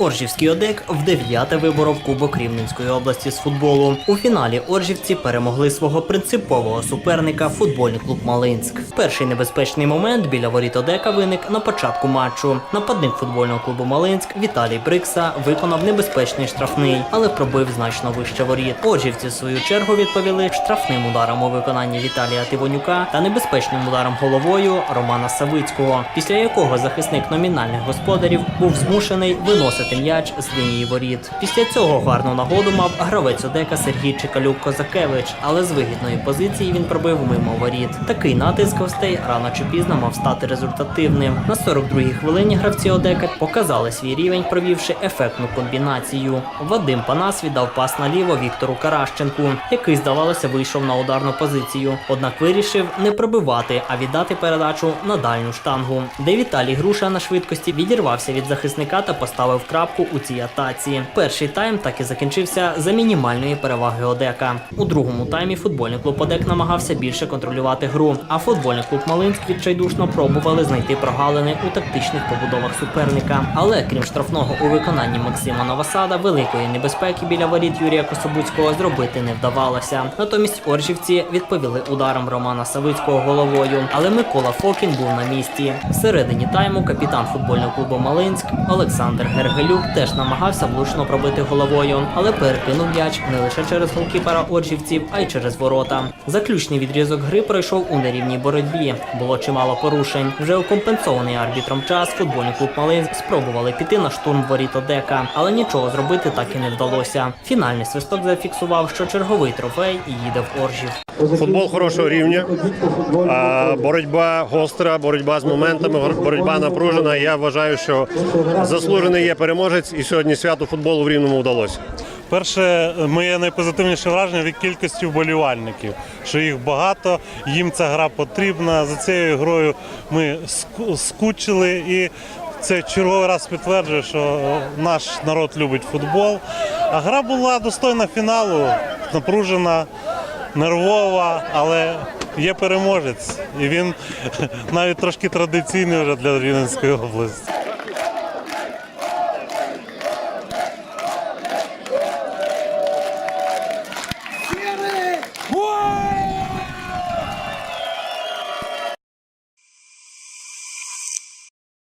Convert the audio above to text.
Оржівський ОДЕК в дев'яте виборов Кубок Рівненської області з футболу. У фіналі Оржівці перемогли свого принципового суперника футбольний клуб Малинськ. Перший небезпечний момент біля воріт ОДЕКа виник на початку матчу. Нападник футбольного клубу Малинськ Віталій Брикса виконав небезпечний штрафний, але пробив значно вище воріт. Оржівці в свою чергу відповіли штрафним ударом у виконанні Віталія Тивонюка та небезпечним ударом головою Романа Савицького, після якого захисник номінальних господарів був змушений виносити м'яч з лінії воріт. Після цього гарну нагоду мав гравець Одека Сергій Чекалюк Козакевич, але з вигідної позиції він пробив мимо воріт. Такий натиск гостей рано чи пізно мав стати результативним. На 42-й хвилині гравці Одека показали свій рівень, провівши ефектну комбінацію. Вадим Панас віддав пас наліво Віктору Каращенку, який, здавалося, вийшов на ударну позицію. Однак вирішив не пробивати, а віддати передачу на дальню штангу, де Віталій Груша на швидкості відірвався від захисника та поставив крапку у цій атаці. Перший тайм так і закінчився за мінімальної переваги Одека. У другому таймі футбольний клуб Одек намагався більше контролювати гру, а футбольний клуб Малинськ відчайдушно пробували знайти прогалини у тактичних побудовах суперника. Але крім штрафного у виконанні Максима Новосада, великої небезпеки біля воріт Юрія Кособуцького зробити не вдавалося. Натомість Оржівці відповіли ударом Романа Савицького головою, але Микола Фокін був на місці. Всередині тайму капітан футбольного клубу Малинськ Олександр Гергелюк теж намагався влучно пробити головою, але перекинув м'яч не лише через голкіпера Оржівців, а й через ворота. Заключний відрізок гри пройшов у нерівній боротьбі. Було чимало порушень. Вже у компенсований арбітром час футбольний клуб Малинськ спробували піти на штурм воріт Одека, але нічого зробити так і не вдалося. Фінальний свисток зафіксував, що черговий трофей їде в Оржів. Футбол хорошого рівня, боротьба гостра, боротьба з моментами, боротьба напружена. Я вважаю, що заслужений є переможець, і сьогодні свято футболу в рівному вдалося. Перше, моє найпозитивніше враження від кількості вболівальників, що їх багато, їм ця гра потрібна. За цією грою ми скучили і. Це черговий раз підтверджує, що наш народ любить футбол. А гра була достойна фіналу, напружена, нервова, але є переможець. І він навіть трошки традиційний вже для Рівненської області.